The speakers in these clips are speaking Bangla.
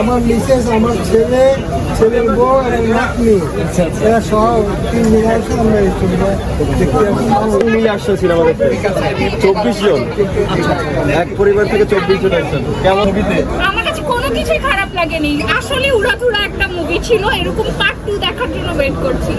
আমার মিসেস আমার ছেলে ছেলের বউ এবং নাতনি। এরা সহ তিন দিন আমরা আসি আসছে নিয়ে আসছো সিনেমা দেখতে? চব্বিশ জন। এক পরিবার থেকে চব্বিশ জন আসছেন। কেমন বিতে আমার কাছে কোনো কিছুই খারাপ লাগেনি। আসলে উড়াধুরা একটা মুভি ছিল এরকম পার্ট টু দেখার জন্য ওয়েট করছি।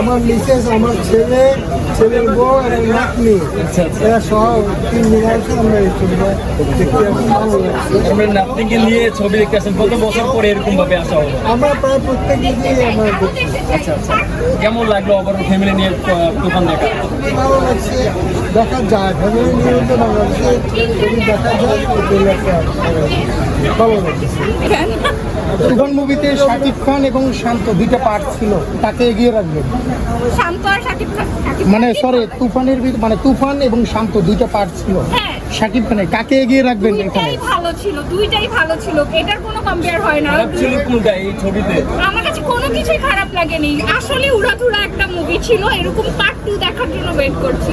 আমার মিসেস আমার ছেলে ছেলের বউ এবং নাতনি। এরা সহ তিন দিন আছে আমরা এই ছবিটা দেখতে ভালো লাগছে। নাতনিকে নিয়ে ছবি দেখতে আসেন কত বছর পরে এরকম ভাবে আসা হলো? আমরা প্রায় প্রত্যেক দিনই আমরা আচ্ছা আচ্ছা। কেমন লাগল ওভারঅল ফ্যামিলি নিয়ে তুফান দেখা? ভালো লাগছে। দেখা যায় ফ্যামিলি নিয়ে তো বাংলাদেশে দেখা যায় ভালো লাগছে। তুফান মুভিতে শাকিব খান এবং শান্ত দুইটা পার্ট ছিল। তাকে এগিয়ে রাখবেন শান্ত আর শাকিব খান। মানে সরি তুফানের ভিত- মানে তুফান এবং শান্ত দুইটা পার্ট ছিল। হ্যাঁ। শাকিব খানের কাকে এগিয়ে রাখবেন এখানে? ভালো ছিল দুইটাই ভালো ছিল। এটার কোনো কম্পেয়ার হয় না। খারাপ ছিল কোনটা এই ছবিতে? আমার কাছে কোনো কিছুই খারাপ লাগেনি। আসলে উড়াধুরা একটা মুভি ছিল এরকম পার্ট টু দেখার জন্য ওয়েট করছি।